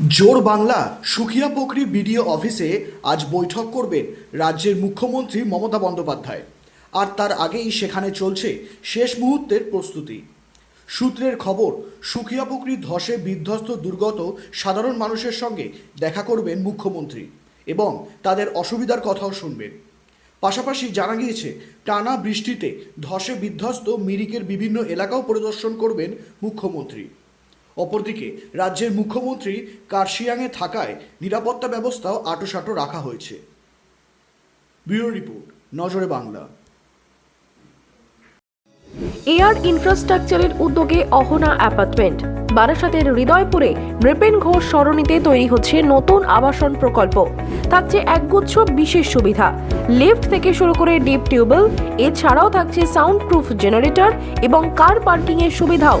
জোর বাংলা সুখিয়া পোখরি বিডিও অফিসে আজ বৈঠক করবেন রাজ্যের মুখ্যমন্ত্রী মমতা বন্দ্যোপাধ্যায়। আর তার আগেই সেখানে চলছে শেষ মুহূর্তের প্রস্তুতি। সূত্রের খবর, সুখিয়া পুকুরি ধসে বিধ্বস্ত দুর্গত সাধারণ মানুষের সঙ্গে দেখা করবেন মুখ্যমন্ত্রী এবং তাদের অসুবিধার কথাও শুনবেন। পাশাপাশি জানা গিয়েছে, টানা বৃষ্টিতে ধসে বিধ্বস্ত মিরিকের বিভিন্ন এলাকাও পরিদর্শন করবেন মুখ্যমন্ত্রী। অপরদিকে রাজ্যের মুখ্যমন্ত্রী কার্শিয়াংয়ে থাকায় নিরাপত্তা ব্যবস্থাও আটোসাটো রাখা হয়েছে। ব্যুরো রিপোর্ট, নজরে বাংলা। এয়ার ইনফ্রাস্ট্রাকচারের উদ্যোগে অহনা অ্যাপার্টমেন্ট। বারাসাতের হৃদয়পুরে নৃপেন ঘোষ সরণিতে তৈরি হচ্ছে নতুন আবাসন প্রকল্প। থাকছে একগুচ্ছ বিশেষ সুবিধা। লিফট থেকে শুরু করে ডিপ টিউবওয়েল, এছাড়াও থাকছে সাউন্ড প্রুফ জেনারেটর এবং কার পার্কিং এর সুবিধাও।